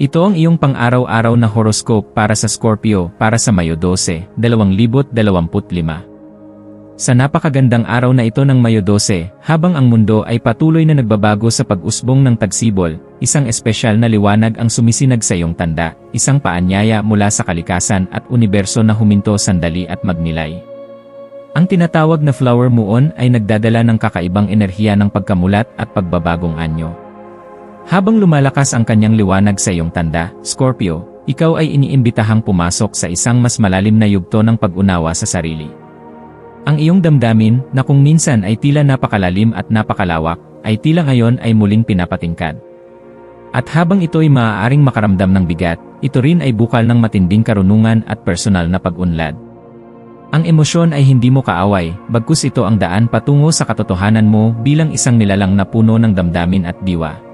Ito ang iyong pang-araw-araw na horoscope para sa Scorpio para sa Mayo 12, 2025. Sa napakagandang araw na ito ng Mayo 12, habang ang mundo ay patuloy na nagbabago sa pag-usbong ng tagsibol, isang espesyal na liwanag ang sumisinag sa iyong tanda, isang paanyaya mula sa kalikasan at universo na huminto sandali at magnilay. Ang tinatawag na flower moon ay nagdadala ng kakaibang enerhiya ng pagkamulat at pagbabagong anyo. Habang lumalakas ang kanyang liwanag sa iyong tanda, Scorpio, ikaw ay iniimbitahang pumasok sa isang mas malalim na yugto ng pag-unawa sa sarili. Ang iyong damdamin, na kung minsan ay tila napakalalim at napakalawak, ay tila ngayon ay muling pinapatingkad. At habang ito ay maaaring makaramdam ng bigat, ito rin ay bukal ng matinding karunungan at personal na pag-unlad. Ang emosyon ay hindi mo kaaway, bagkus ito ang daan patungo sa katotohanan mo bilang isang nilalang na puno ng damdamin at diwa.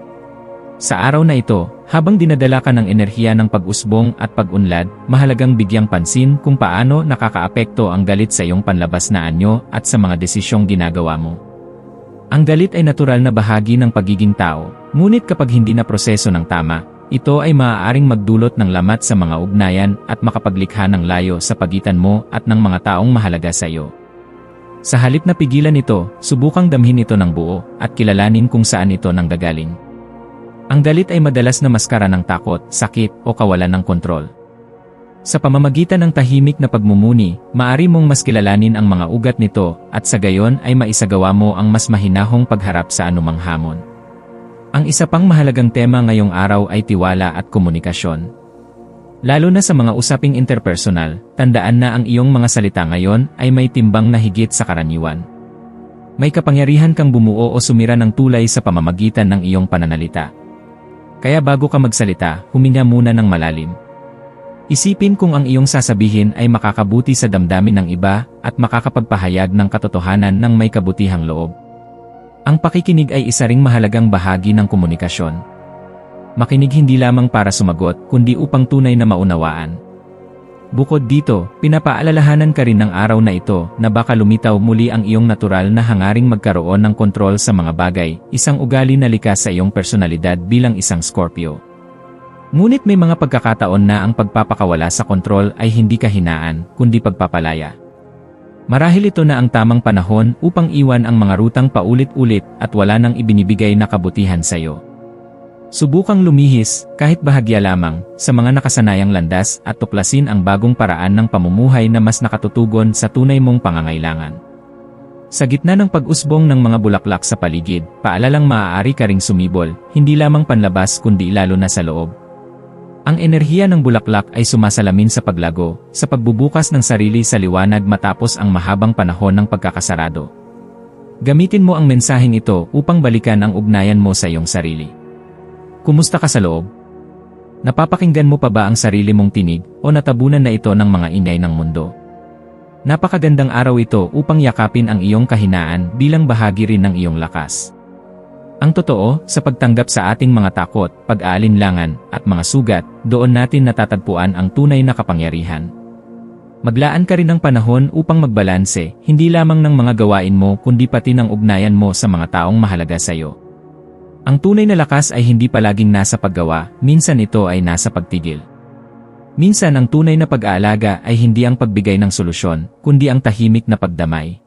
Sa araw na ito, habang dinadala ka ng enerhiya ng pag-usbong at pag-unlad, mahalagang bigyang pansin kung paano nakakaapekto ang galit sa iyong panlabas na anyo at sa mga desisyong ginagawa mo. Ang galit ay natural na bahagi ng pagiging tao, ngunit kapag hindi na proseso ng tama, ito ay maaaring magdulot ng lamat sa mga ugnayan at makapaglikha ng layo sa pagitan mo at ng mga taong mahalaga sa iyo. Sa halip na pigilan ito, subukang damhin ito ng buo at kilalanin kung saan ito nanggagaling. Ang galit ay madalas na maskara ng takot, sakit, o kawalan ng kontrol. Sa pamamagitan ng tahimik na pagmumuni, maari mong mas kilalanin ang mga ugat nito at sa gayon ay maisagawa mo ang mas mahinahong pagharap sa anumang hamon. Ang isa pang mahalagang tema ngayong araw ay tiwala at komunikasyon. Lalo na sa mga usaping interpersonal, tandaan na ang iyong mga salita ngayon ay may timbang na higit sa karaniwan. May kapangyarihan kang bumuo o sumira ng tulay sa pamamagitan ng iyong pananalita. Kaya bago ka magsalita, huminga muna ng malalim. Isipin kung ang iyong sasabihin ay makakabuti sa damdamin ng iba at makakapagpahayag ng katotohanan ng may kabutihang loob. Ang pakikinig ay isa ring mahalagang bahagi ng komunikasyon. Makinig hindi lamang para sumagot, kundi upang tunay na maunawaan. Bukod dito, pinapaalalahanan ka rin ng araw na ito na baka lumitaw muli ang iyong natural na hangaring magkaroon ng kontrol sa mga bagay, isang ugali na likas sa iyong personalidad bilang isang Scorpio. Ngunit may mga pagkakataon na ang pagpapakawala sa kontrol ay hindi kahinaan, kundi pagpapalaya. Marahil ito na ang tamang panahon upang iwan ang mga rutang paulit-ulit at wala nang ibinibigay na kabutihan sa iyo. Subukang lumihis, kahit bahagya lamang, sa mga nakasanayang landas at tuklasin ang bagong paraan ng pamumuhay na mas nakatutugon sa tunay mong pangangailangan. Sa gitna ng pag-usbong ng mga bulaklak sa paligid, paalalang maaari ka ring sumibol, hindi lamang panlabas kundi lalo na sa loob. Ang enerhiya ng bulaklak ay sumasalamin sa paglago, sa pagbubukas ng sarili sa liwanag matapos ang mahabang panahon ng pagkakasarado. Gamitin mo ang mensaheng ito upang balikan ang ugnayan mo sa iyong sarili. Kumusta ka sa loob? Napapakinggan mo pa ba ang sarili mong tinig o natabunan na ito ng mga ingay ng mundo? Napakagandang araw ito upang yakapin ang iyong kahinaan bilang bahagi rin ng iyong lakas. Ang totoo, sa pagtanggap sa ating mga takot, pag-aalinlangan, at mga sugat, doon natin natatagpuan ang tunay na kapangyarihan. Maglaan ka rin ng panahon upang magbalanse, hindi lamang ng mga gawain mo kundi pati ng ugnayan mo sa mga taong mahalaga sa iyo. Ang tunay na lakas ay hindi palaging nasa paggawa, minsan ito ay nasa pagtigil. Minsan ang tunay na pag-aalaga ay hindi ang pagbigay ng solusyon, kundi ang tahimik na pagdamay.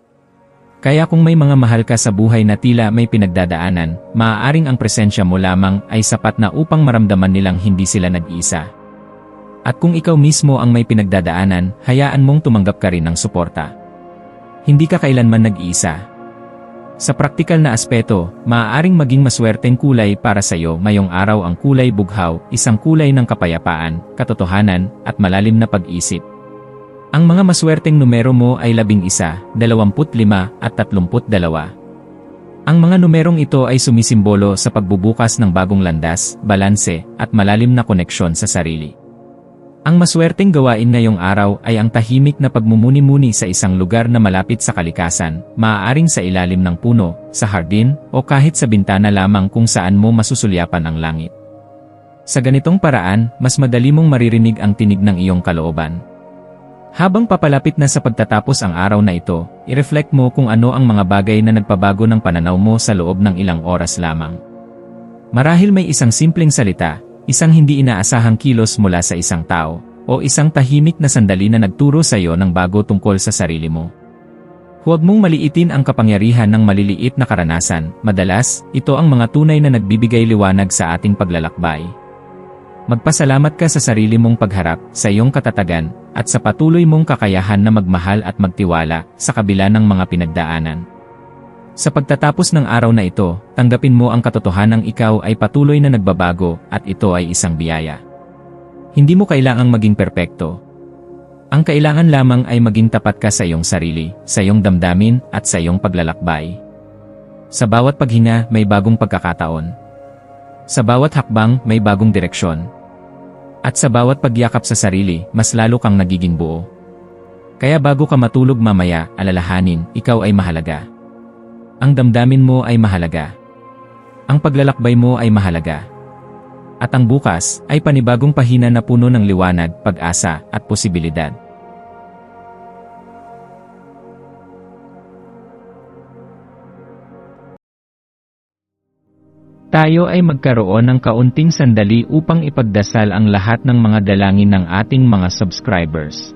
Kaya kung may mga mahal ka sa buhay na tila may pinagdadaanan, maaaring ang presensya mo lamang ay sapat na upang maramdaman nilang hindi sila nag-iisa. At kung ikaw mismo ang may pinagdadaanan, hayaan mong tumanggap ka rin ng suporta. Hindi ka kailanman nag-iisa, sa praktikal na aspeto, maaaring maging maswerteng kulay para sa iyo mayong araw ang kulay bughaw, isang kulay ng kapayapaan, katotohanan, at malalim na pag-isip. Ang mga maswerteng numero mo ay 11, 25, at 32. Ang mga numerong ito ay sumisimbolo sa pagbubukas ng bagong landas, balanse, at malalim na koneksyon sa sarili. Ang maswerteng gawain ngayong araw ay ang tahimik na pagmumuni-muni sa isang lugar na malapit sa kalikasan, maaaring sa ilalim ng puno, sa hardin, o kahit sa bintana lamang kung saan mo masusulyapan ang langit. Sa ganitong paraan, mas madali mong maririnig ang tinig ng iyong kalooban. Habang papalapit na sa pagtatapos ang araw na ito, i-reflect mo kung ano ang mga bagay na nagpabago ng pananaw mo sa loob ng ilang oras lamang. Marahil may isang simpleng salita, isang hindi inaasahang kilos mula sa isang tao, o isang tahimik na sandali na nagturo sa iyo ng bago tungkol sa sarili mo. Huwag mong maliitin ang kapangyarihan ng maliliit na karanasan, madalas, ito ang mga tunay na nagbibigay liwanag sa ating paglalakbay. Magpasalamat ka sa sarili mong pagharap, sa iyong katatagan, at sa patuloy mong kakayahan na magmahal at magtiwala sa kabila ng mga pinagdaanan. Sa pagtatapos ng araw na ito, tanggapin mo ang katotohanang ikaw ay patuloy na nagbabago at ito ay isang biyaya. Hindi mo kailangang maging perpekto. Ang kailangan lamang ay maging tapat ka sa iyong sarili, sa iyong damdamin at sa iyong paglalakbay. Sa bawat paghinga may bagong pagkakataon. Sa bawat hakbang may bagong direksyon. At sa bawat pagyakap sa sarili, mas lalo kang nagiging buo. Kaya bago ka matulog mamaya, alalahanin, ikaw ay mahalaga. Ang damdamin mo ay mahalaga. Ang paglalakbay mo ay mahalaga. At ang bukas ay panibagong pahina na puno ng liwanag, pag-asa, at posibilidad. Tayo ay magkaroon ng kaunting sandali upang ipagdasal ang lahat ng mga dalangin ng ating mga subscribers,